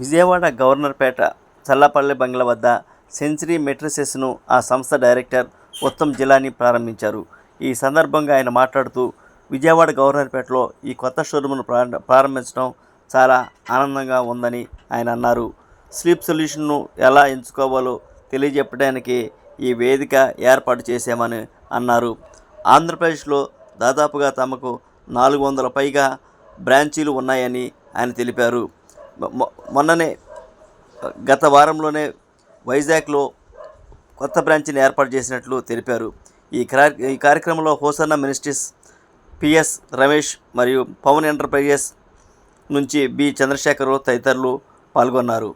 విజయవాడ గవర్నర్పేట చల్లపల్లి బంగ్లా వద్ద సెంచరీ మెట్రిసెస్ను ఆ సంస్థ డైరెక్టర్ ఉత్తమ్ జిలాని ప్రారంభించారు. ఈ సందర్భంగా ఆయన మాట్లాడుతూ విజయవాడ గవర్నర్పేటలో ఈ కొత్త షోరూమ్ను ప్రారం ప్రారంభించడం చాలా ఆనందంగా ఉందని ఆయన అన్నారు. స్లీప్ సొల్యూషన్ను ఎలా ఎంచుకోవాలో తెలియజెప్పడానికి ఈ వేదిక ఏర్పాటు చేశామని అన్నారు. ఆంధ్రప్రదేశ్లో దాదాపుగా తమకు నాలుగు వందల పైగా బ్రాంచీలు ఉన్నాయని ఆయన తెలిపారు. మొన్ననే గత వారంలోనే వైజాగ్లో కొత్త బ్రాంచ్ని ఏర్పాటు చేసినట్లు తెలిపారు. ఈ ఈ కార్యక్రమంలో హోసన్న మినిస్ట్రీస్ పిఎస్ రమేష్ మరియు పవన్ ఎంటర్ప్రైజెస్ నుంచి బి చంద్రశేఖరరావు తదితరులు పాల్గొన్నారు.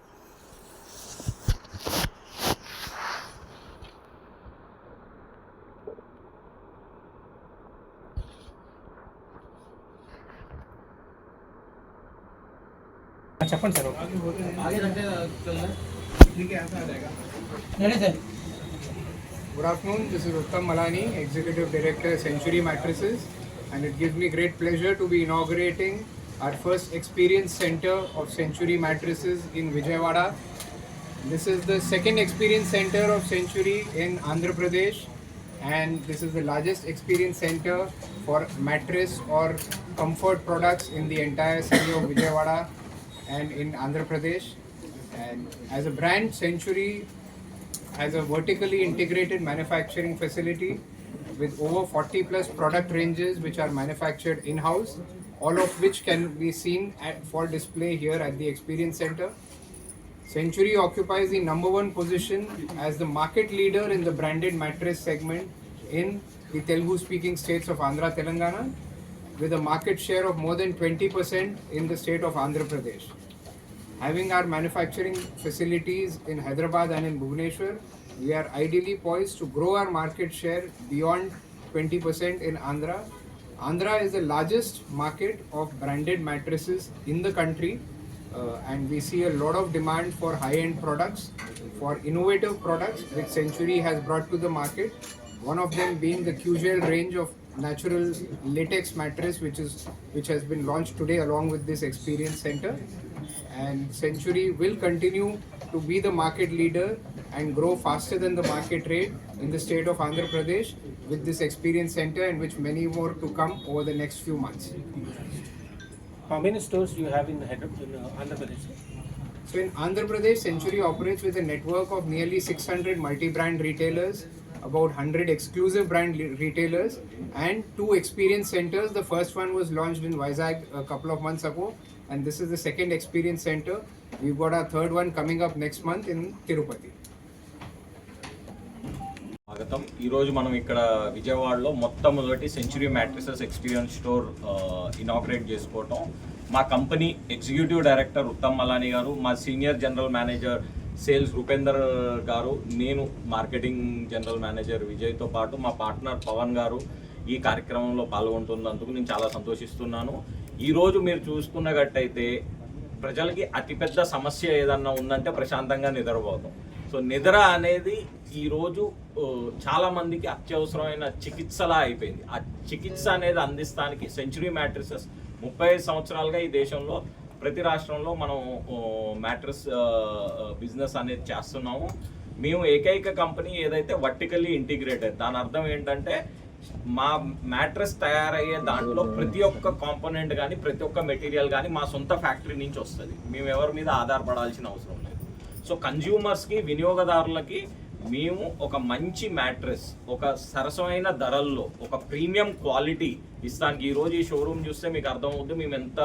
చెప్పండి sir ready sir Good afternoon, this is Uttam Malani, Executive Director, Century Mattresses, and it gives me great pleasure to be inaugurating our first experience center of Century Mattresses in Vijayawada. This is the second experience center of Century in Andhra Pradesh, and this is the largest experience center for mattress or comfort products in the entire city of Vijayawada and in Andhra Pradesh. And as a brand, Century has a vertically integrated manufacturing facility with over 40 plus product ranges which are manufactured in house, all of which can be seen at, for display here at the Experience Center. Century occupies the number one position as the market leader in the branded mattress segment in the Telugu speaking states of Andhra Telangana with a market share of more than 20% in the state of Andhra Pradesh. Having our manufacturing facilities in Hyderabad and in Bhubaneswar, we are ideally poised to grow our market share beyond 20% in Andhra. Andhra is the largest market of branded mattresses in the country, uh, and we see a lot of demand for high end products, for innovative products which Century has brought to the market. One of them being the QGL range of natural latex mattress, which is which has been launched today along with this experience center and Century will continue to be the market leader and grow faster than the market rate in the state of Andhra Pradesh with this experience center and which many more to come over the next few months. How many stores do you have in Hyderabad, in uh, Andhra Pradesh? So in Andhra Pradesh, Century operates with a network of nearly 600 multi-brand retailers, about 100 exclusive brand le- retailers, and two experience centers. The first one was launched in Vizag a couple of months ago, and this is the second experience center. We've got our third one coming up next month in Tirupati. స్వాగతం ఈరోజు మనం ఇక్కడ విజయవాడలో మొట్టమొదటి century mattresses experience store inaugurate చేసుకోవటం మా company executive director Uttam Malani garu మా senior general manager sales Rupender గారు నేను మార్కెటింగ్ జనరల్ మేనేజర్ విజయ్తో పాటు మా పార్ట్నర్ పవన్ గారు ఈ కార్యక్రమంలో పాల్గొంటున్నందుకు నేను చాలా సంతోషిస్తున్నాను. ఈరోజు మీరు చూసుకున్నట్టయితే ప్రజలకి అతిపెద్ద సమస్య ఏదన్నా ఉందంటే ప్రశాంతంగా నిద్రపోతాం. సో నిద్ర అనేది ఈరోజు చాలామందికి అత్యవసరమైన చికిత్సలా అయిపోయింది. ఆ చికిత్స అనేది అందిస్తానికి సెంచురీ మ్యాట్రిసెస్ ముప్పై ఐదు సంవత్సరాలుగా ఈ దేశంలో ప్రతి రాష్ట్రంలో మనం మ్యాట్రస్ బిజినెస్ అనేది చేస్తున్నాము. మేము ఏకైక కంపెనీ ఏదైతే వర్టికల్లీ ఇంటిగ్రేటెడ్ దాని అర్థం ఏంటంటే మా మ్యాట్రెస్ తయారయ్యే దాంట్లో ప్రతి ఒక్క కాంపోనెంట్ కానీ ప్రతి ఒక్క మెటీరియల్ కానీ మా సొంత ఫ్యాక్టరీ నుంచి వస్తుంది. మేము ఎవరి మీద ఆధారపడాల్సిన అవసరం లేదు. సో కన్జ్యూమర్స్కి వినియోగదారులకి మేము ఒక మంచి మ్యాట్రెస్ ఒక సరసమైన ధరల్లో ఒక ప్రీమియం క్వాలిటీ ఇస్తానికి ఈరోజు ఈ షోరూమ్ చూస్తే మీకు అర్థమవుతుంది మేము ఎంత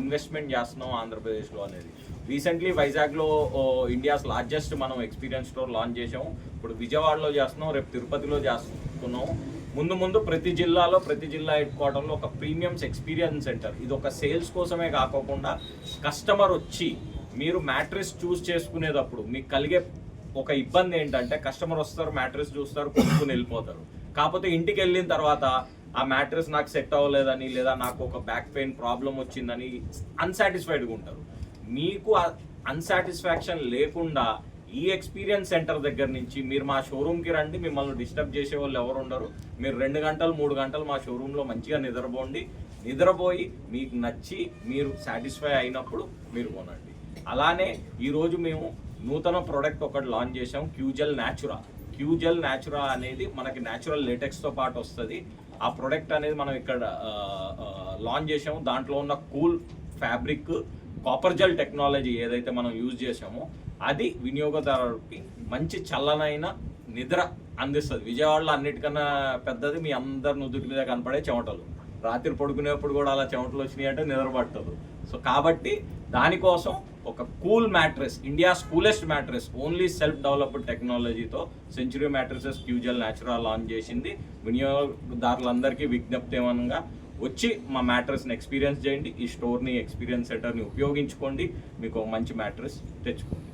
ఇన్వెస్ట్మెంట్ చేస్తున్నాం ఆంధ్రప్రదేశ్లో అనేది. రీసెంట్లీ వైజాగ్లో ఇండియాస్ లార్జెస్ట్ మనం ఎక్స్పీరియన్స్ స్టోర్ లాంచ్ చేసాము ఇప్పుడు విజయవాడలో చేస్తున్నాం రేపు తిరుపతిలో చేస్తున్నాం. ముందు ముందు ప్రతి జిల్లాలో ప్రతి జిల్లా హెడ్ క్వార్టర్లో ఒక ప్రీమియమ్స్ ఎక్స్పీరియన్స్ సెంటర్ ఇది ఒక సేల్స్ కోసమే కాకోకుండా కస్టమర్ వచ్చి మీరు మ్యాట్రెస్ చూస్ చేసుకునేటప్పుడు మీకు కలిగే ఒక ఇబ్బంది ఏంటంటే కస్టమర్ వస్తారు మ్యాట్రెస్ చూస్తారు కొనుక్కుని వెళ్ళిపోతారు. కాకపోతే ఇంటికి వెళ్ళిన తర్వాత ఆ మ్యాట్రెస్ నాకు సెట్ అవ్వలేదని లేదా నాకు ఒక బ్యాక్ పెయిన్ ప్రాబ్లం వచ్చిందని అన్సాటిస్ఫైడ్గా ఉంటారు. మీకు అన్సాటిస్ఫాక్షన్ లేకుండా ఈ ఎక్స్పీరియన్స్ సెంటర్ దగ్గర నుంచి మీరు మా షోరూమ్కి రండి మిమ్మల్ని డిస్టర్బ్ చేసే వాళ్ళు ఎవరు ఉండరు. మీరు రెండు గంటలు మూడు గంటలు మా షోరూంలో మంచిగా నిద్రపోండి. నిద్రపోయి మీకు నచ్చి మీరు సాటిస్ఫై అయినప్పుడు మీరు కొనండి. అలానే ఈరోజు మేము నూతన ప్రోడక్ట్ ఒకటి లాంచ్ చేసాం క్యూజెల్ న్యాచురా క్యూజెల్ న్యాచురా అనేది మనకి న్యాచురల్ లేటెక్స్తో పాటు వస్తుంది. ఆ ప్రోడక్ట్ అనేది మనం ఇక్కడ లాంచ్ చేసాము దాంట్లో ఉన్న cool fabric copper gel technology ఏదైతే మనం యూజ్ చేసామో అది వినియోగదారుడికి మంచి చల్లనైన నిద్ర అందిస్తుంది. విజయవాడలో అన్నిటికన్నా పెద్దది మీ అందరి నుదుటి మీద కనపడే చెమటలు. రాత్రి పడుకునేప్పుడు కూడా అలా చెమటలు వచ్చినాయి అంటే నిద్ర పట్టదు. సో కాబట్టి దానికోసం ఒక cool mattress India coolest mattress only self developed టెక్నాలజీతో సెంచురీ మ్యాట్రెసెస్ క్యూజల్ న్యాచురల్ లాంచ్ చేసింది. వినియోగదారులందరికీ విజ్ఞప్తి ఏమనగా వచ్చి మా మ్యాట్రెస్ని ఎక్స్పీరియన్స్ చేయండి ఈ స్టోర్ని ఎక్స్పీరియన్స్ సెంటర్ని ఉపయోగించుకోండి మీకు ఒక మంచి మ్యాట్రెస్ తెచ్చుకోండి.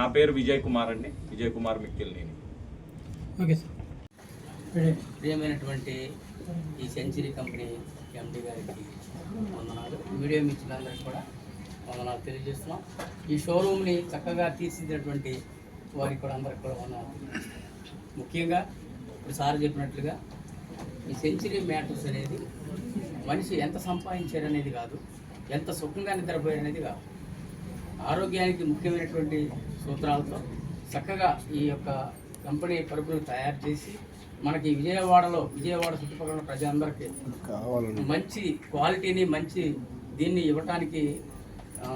నా పేరు విజయ్ కుమార్ అండి. విజయ్ కుమార్ మిక్కిల్ నేను. Okay sir. ప్రియమైనటువంటి ఈ సెంచరీ కంపెనీ ఎండి గారికి వందనాలు. మీడియా మిత్రులందరికీ కూడా వందనాలు తెలియజేస్తున్నాం. ఈ షోరూమ్ని చక్కగా తీర్చిదిద్దినటువంటి వారికి కూడా అందరికి కూడా వందనాలు ముఖ్యంగా ఇప్పుడు సార్ చెప్పినట్లుగా ఈ సెంచరీ మ్యాటర్స్ అనేది మనిషి ఎంత సంపాదించారు అనేది కాదు ఎంత సుఖంగా నిద్రపోయారు అనేది కాదు. ఆరోగ్యానికి ముఖ్యమైనటువంటి సూత్రాలతో చక్కగా ఈ యొక్క కంపెనీ పరుపును తయారు చేసి మనకి విజయవాడలో విజయవాడ చుట్టుపక్కల ప్రజలందరికీ మంచి క్వాలిటీని మంచి దీన్ని ఇవ్వటానికి ఆ,